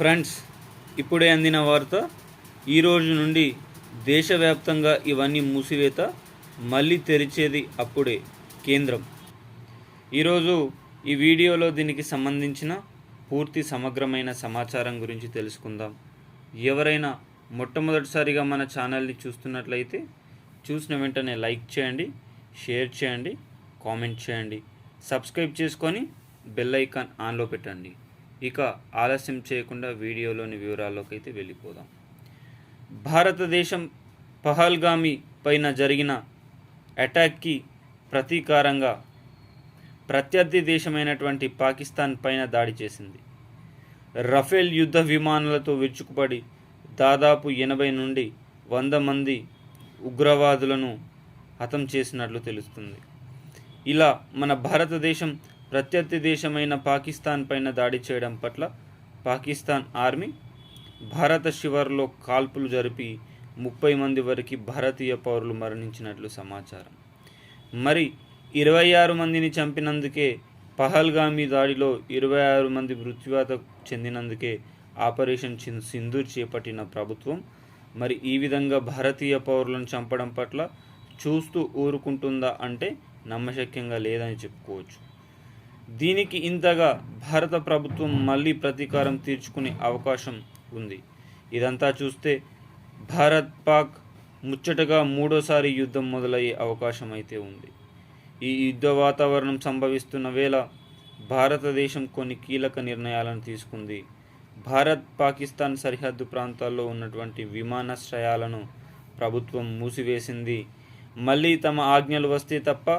Friends ఇప్పుడే అందిన వార్త ఈరోజు నుండి దేశవ్యాప్తంగా ఇవన్నీ మూసివేత మళ్ళీ తెరిచేది అప్పుడే కేంద్రం. ఈరోజు ఈ వీడియోలో దీనికి సంబంధించిన పూర్తి సమగ్రమైన సమాచారం గురించి తెలుసుకుందాం. ఎవరైనా మొట్టమొదటిసారిగా మన ఛానల్ని చూస్తున్నట్లయితే చూసిన వెంటనే లైక్ చేయండి షేర్ చేయండి కామెంట్ చేయండి. సబ్స్క్రైబ్ చేసుకొని బెల్ ఐకాన్ ఆన్లో పెట్టండి. ఇక ఆలస్యం చేయకుండా వీడియోలోని వివరాల్లోకి అయితే వెళ్ళిపోదాం. భారతదేశం పహల్గామి పైన జరిగిన అటాక్కి ప్రతీకారంగా ప్రత్యర్థి దేశమైనటువంటి పాకిస్తాన్ పైన దాడి చేసింది. రఫేల్ యుద్ధ విమానాలతో విరుచుకుపడి దాదాపు ఎనభై నుండి వంద మంది ఉగ్రవాదులను హతం చేసినట్లు తెలుస్తుంది. ఇలా మన భారతదేశం ప్రత్యర్థి దేశమైన పాకిస్తాన్ పైన దాడి చేయడం పట్ల పాకిస్తాన్ ఆర్మీ భారత శివర్లో కాల్పులు జరిపి ముప్పై మంది వరకు భారతీయ పౌరులు మరణించినట్లు సమాచారం. మరి ఇరవై ఆరు మందిని చంపినందుకే పహల్గామి దాడిలో ఇరవై ఆరు మంది మృత్యువాత చెందినందుకే ఆపరేషన్ సింధూర్ చేపట్టిన ప్రభుత్వం మరి ఈ విధంగా భారతీయ పౌరులను చంపడం పట్ల చూస్తూ ఊరుకుంటుందా అంటే నమ్మశక్యంగా లేదని చెప్పుకోవచ్చు. దీనికి ఇంతగా భారత ప్రభుత్వం మళ్ళీ ప్రతీకారం తీర్చుకునే అవకాశం ఉంది. ఇదంతా చూస్తే భారత్ పాక్ ముచ్చటగా మూడోసారి యుద్ధం మొదలయ్యే అవకాశం అయితే ఉంది. ఈ యుద్ధ వాతావరణం సంభవిస్తున్న వేళ భారతదేశం కొన్ని కీలక నిర్ణయాలను తీసుకుంది. భారత్ పాకిస్తాన్ సరిహద్దు ప్రాంతాల్లో ఉన్నటువంటి విమానాశ్రయాలను ప్రభుత్వం మూసివేసింది. మళ్ళీ తమ ఆజ్ఞలు వస్తే తప్ప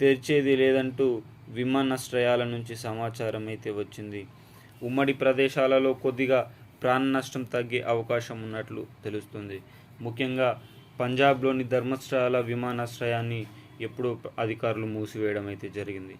తెరిచేది లేదంటూ విమానాశ్రయాల నుంచి సమాచారం అయితే వచ్చింది. ఉమ్మడి ప్రదేశాలలో కొద్దిగా ప్రాణ నష్టం తగ్గే అవకాశం ఉన్నట్లు తెలుస్తుంది. ముఖ్యంగా పంజాబ్లోని ధర్మశాల విమానాశ్రయాన్ని ఎప్పుడూ అధికారులు మూసివేయడం అయితే జరిగింది.